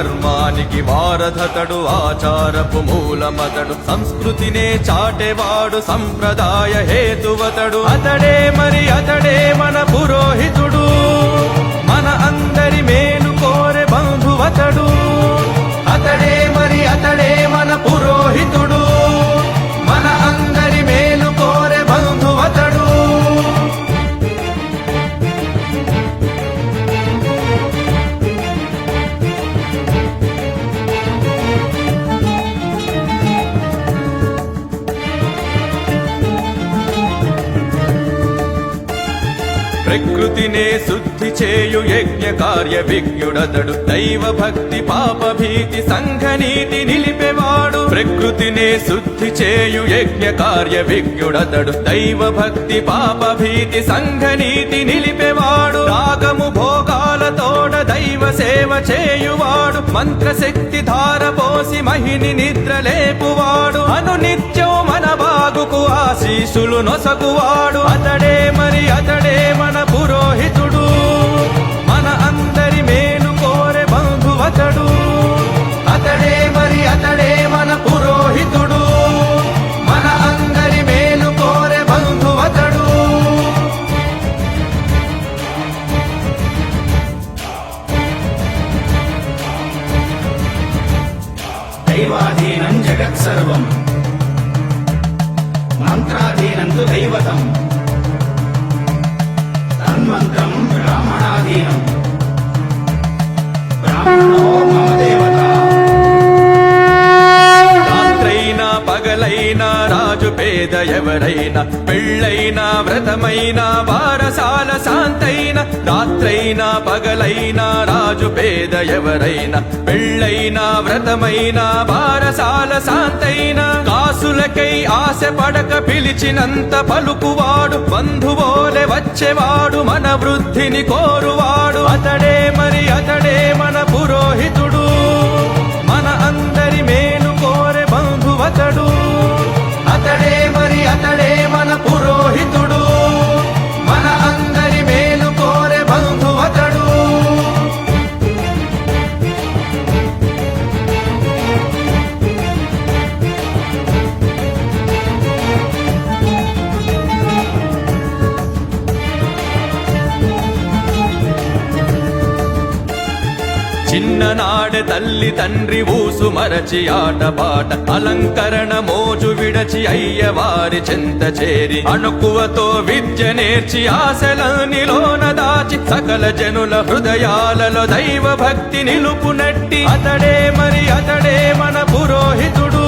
ధర్మానికి వారధతడు ఆచారపు మూలమతడు సంస్కృతినే చాటేవాడు సంప్రదాయ హేతువతడు. అతడే మరి అతడే మన పురోహితుడు. ప్రకృతినే శుద్ధి చేయు యజ్ఞ కార్య విజ్ఞుడతడు దైవ భక్తి పాప భీతి సంఘనీతి నిలిపేవాడు. ప్రకృతినే శుద్ధి చేయు యజ్ఞ కార్య విజ్ఞుడతడు దైవ భక్తి పాప భీతి సంఘనీతి నిలిపేవాడు. రాగము భోగాలతోడ దైవ సేవ చేయువాడు. మంత్రశక్తి ధార పోసి మహిని నిద్ర లేపువాడు. అను నిత్యం మన బాగుకు ఆశీసులు నొసగువాడు. అతడే దైవాధీనం జగత్సర్వం మంత్రాధీనం తు దైవతం. తన్మంత్రం బ్రాహ్మణాధీనం. పగలైనా రాజు పేద ఎవరైనా పెళ్ళైనా వ్రతమైనా వారసాల శాంతైన రాత్రైనా పగలైనా రాజు పేద ఎవరైనా పెళ్ళైనా వ్రతమైనా వారసాల శాంతైన. కాసులకై ఆశ పడక పిలిచినంత పలుకువాడు బంధువోలె వచ్చేవాడు మన వృద్ధిని కోరువాడు. చిన్ననాడే తల్లి తండ్రి ఊసు మరచి ఆటపాట అలంకరణ మోజు విడచి అయ్యవారి చెంత చేరి. అణుకువతో విద్య నేర్చి ఆశలనిలోన దాచి సకల జనుల హృదయాలలో దైవ భక్తి నిలుపునట్టి అతడే మరి అతడే మన పురోహితుడు